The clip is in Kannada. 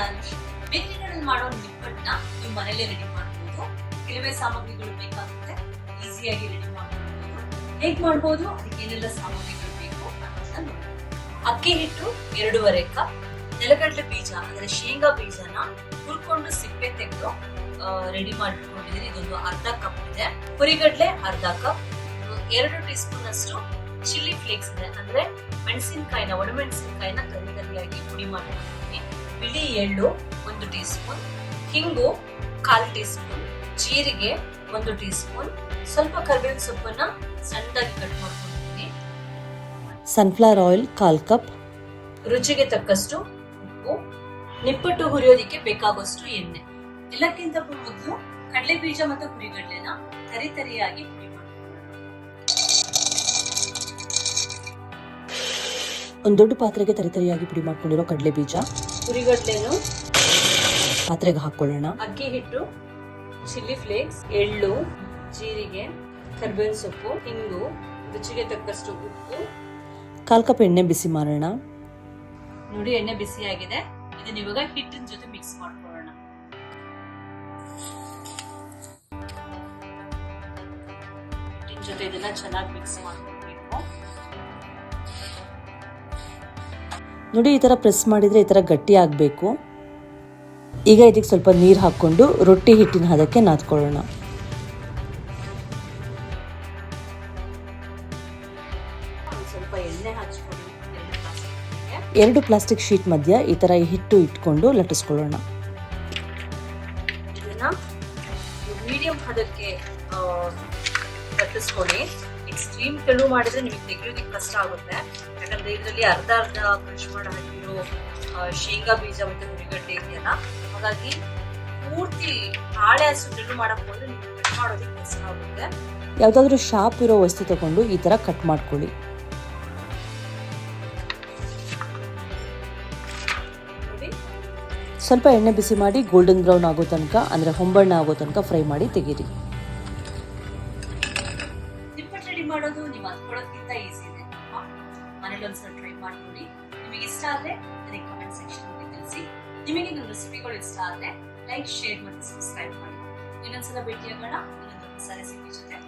ಧನುಷ್ ಬೇಕರಿಗಳಲ್ಲಿ ಮಾಡೋ ನಿಪ್ಪಟ್ಟನ್ನ ನೀವು ಮನೇಲೆ ರೆಡಿ ಮಾಡ್ಬೋದು. ಕೆಲವೇ ಸಾಮಗ್ರಿಗಳು ಬೇಕಾಗುತ್ತೆ. ಈಸಿಯಾಗಿ ರೆಡಿ ಮಾಡ್ಬೋದು ಹೇಗ್ ಮಾಡ್ಬೋದು? ಅದಕ್ಕೆ ಏನೆಲ್ಲ ಸಾಮಗ್ರಿಗಳು ಬೇಕು ಅನ್ನೋದನ್ನ ಅಕ್ಕಿ ಹಿಟ್ಟು, ಎರಡೂವರೆ ಕಪ್. ನೆಲಗಡಲೆ ಬೀಜ, ಅಂದ್ರೆ ಶೇಂಗಾ ಬೀಜನ ಹುರ್ಕೊಂಡು ಸಿಪ್ಪೆ ತೆಗೆದು ರೆಡಿ ಮಾಡಿಟ್ಕೊಂಡಿದ್ದೀನಿ ಇದೊಂದು ಅರ್ಧ ಕಪ್ ಇದೆ. ಹುರಿಗಡ್ಲೆ ಅರ್ಧ ಕಪ್. ಎರಡು ಟೀ ಸ್ಪೂನ್ ಅಷ್ಟು ಚಿಲ್ಲಿ ಫ್ಲೇಕ್ಸ್ ಇದೆ. ಅಂದ್ರೆ ಮೆಣಸಿನಕಾಯಿನ, ಒಣಮೆಣಸಿನಕಾಯಿನ ಕರಿ ಕರಿಯಾಗಿ ಪುಡಿ ಮಾಡಿಕೊಂಡಿದ್ದೀನಿ. ಬಿಳಿ ಎಳ್ಳು ಒಂದು ಟೀ ಸ್ಪೂನ್ ಹಿಂಗು ಕಾಲು ಟೀ ಸ್ಪೂನ್ ಜೀರಿಗೆ ಒಂದು ಟೀ ಸ್ಪೂನ್ ಸ್ವಲ್ಪ ಕರಿಬೇವಿನ ಸೊಪ್ಪನ್ನ ಸಣ್ಣದಾಗಿ ಕಟ್ ಮಾಡ್ಕೊಂಡಿದ್ದೀನಿ ಸನ್ಫ್ಲವರ್ ಆಯಿಲ್ ಕಾಲ್ ಕಪ್. ರುಚಿಗೆ ತಕ್ಕಷ್ಟು ಉಪ್ಪು. ನಿಪ್ಪಟ್ಟು ಹುರಿಯೋದಿಕ್ಕೆ ಬೇಕಾಗುವಷ್ಟು ಎಣ್ಣೆ. ಎಲ್ಲಕ್ಕಿಂತ ಮೊದಲು ಕಡಲೆ ಬೀಜ ಮತ್ತು ಹುರಿಗಡ್ಲೆನ ತರಿ ಒಂದು ದೊಡ್ಡ ಪಾತ್ರೆಗೆ ತರಿತರಿಯಾಗಿ ಪುಡಿ ಮಾಡ್ಕೊಂಡಿರೋ ಕಡಲೆ ಬೀಜ. ಹುರಿಗಡ್ಲೆನು ಪಾತ್ರೆಗೆ ಹಾಕೊಳ್ಳೋಣ. ಅಕ್ಕಿ ಹಿಟ್ಟು ಚಿಲ್ಲಿ ಫ್ಲೇಕ್ಸ್ ಎಳ್ಳು ಜೀರಿಗೆ ಕರ್ಬೇವಿನ ಸೊಪ್ಪು ಹಿಂಗು ರುಚಿಗೆ ತಕ್ಕಷ್ಟು ಉಪ್ಪು. ಕಾಲ್ ಕಪ್ ಎಣ್ಣೆ ಬಿಸಿ ಮಾಡೋಣ. ನೋಡಿ ಎಣ್ಣೆ ಬಿಸಿ ಆಗಿದೆ ಇದನ್ನ ಇವಾಗ ಹಿಟ್ಟಿನ ಜೊತೆ ಮಿಕ್ಸ್ ಮಾಡ್ಕೊಳ್ಳೋಣ. ಹಿಟ್ಟಿನ ಜೊತೆ ಇದನ್ನ ಚೆನ್ನಾಗಿ ಮಿಕ್ಸ್ ಮಾಡ್ಕೊಳ್ಬೇಕು ನೋಡಿ ಈ ಥರ ಪ್ರೆಸ್ ಮಾಡಿದರೆ ಈ ಥರ ಗಟ್ಟಿ ಆಗಬೇಕು. ಈಗ ಇದಕ್ಕೆ ಸ್ವಲ್ಪ ನೀರು ಹಾಕ್ಕೊಂಡು ರೊಟ್ಟಿ ಹಿಟ್ಟಿನ ಹದಕ್ಕೆ ನಾದ್ಕೊಳ್ಳೋಣ. ಎರಡು ಪ್ಲಾಸ್ಟಿಕ್ ಶೀಟ್ ಮಧ್ಯ ಈ ಥರ ಹಿಟ್ಟು ಇಟ್ಕೊಂಡು ಲಟ್ಟಿಸ್ಕೊಳ್ಳೋಣ. ಮೀಡಿಯಂ ಹದಕ್ಕೆ ಲಟ್ಟಿಸ್ಕೊಳ್ಳಿ. ಎಕ್ಸ್ಟ್ರೀಮ್ ತೆಳು ಮಾಡಿದ್ರೆ ನಿಮಗೆ ತೆಗಿಯೋದಕ್ಕೆ ಕಷ್ಟ ಆಗುತ್ತೆ. ಯಾಕಂದ್ರೆ ಇದರಲ್ಲಿ ಅರ್ಧ ಅರ್ಧ ಕ್ರಶ್ ಮಾಡಿ ಹಾಕಿರೋ ಶೇಂಗಾ ಬೀಜ ಮತ್ತೆ ಹುರಿಗಡ್ಡೆ ಇದೆಯಲ್ಲ ಹಾಗಾಗಿ ಪೂರ್ತಿ ಹಾಳೆ ಅಷ್ಟು ತೆಳು ಮಾಡಕ್ ಹೋದ್ರೆ ನಿಮ್ಗೆ ಕಟ್ ಮಾಡೋದಕ್ಕೆ ಕಷ್ಟ ಆಗುತ್ತೆ. ಯಾವುದಾದ್ರೂ ಶಾಪ್ ಇರೋ ವಸ್ತು ತಗೊಂಡು ಈ ಥರ ಕಟ್ ಮಾಡ್ಕೊಳ್ಳಿ. ಸ್ವಲ್ಪ ಎಣ್ಣೆ ಬಿಸಿ ಮಾಡಿ ಗೋಲ್ಡನ್ ಬ್ರೌನ್ ಆಗೋ ತನಕ ಅಂದರೆ ಹೊಂಬಣ್ಣ ಆಗೋ ತನಕ ಫ್ರೈ ಮಾಡಿ ತೆಗೀರಿ. ರೆಡಿ ಮಾಡೋದು ನೀವು ಅಂದ್ಕೊಳ್ಳೋದ್ಕಿಂತ ಈಸಿ ಇದೆ. ಮನೇಲಿ ಒಂದ್ಸಲ ಟ್ರೈ ಮಾಡ್ಕೊಳ್ಳಿ. ನಿಮಗೆ ಇಷ್ಟ ಆದ್ರೆ ನನಗೆ ಕಮೆಂಟ್ ಸೆಕ್ಷನ್ ಅಲ್ಲಿ ತಿಳಿಸಿ. ನಿಮಗೆ ನನ್ನ ರೆಸಿಪಿಗಳು ಇಷ್ಟ ಆದ್ರೆ ಲೈಕ್ ಶೇರ್ ಮತ್ತು ಸಬ್ಸ್ಕ್ರೈಬ್ ಮಾಡಿ. ಇನ್ನೊಂದ್ಸಲ ಭೇಟಿಯಾಗೋಣ. ಇನ್ನೊಂದು ಹೊಸ ರೆಸಿಪಿ ಜೊತೆ.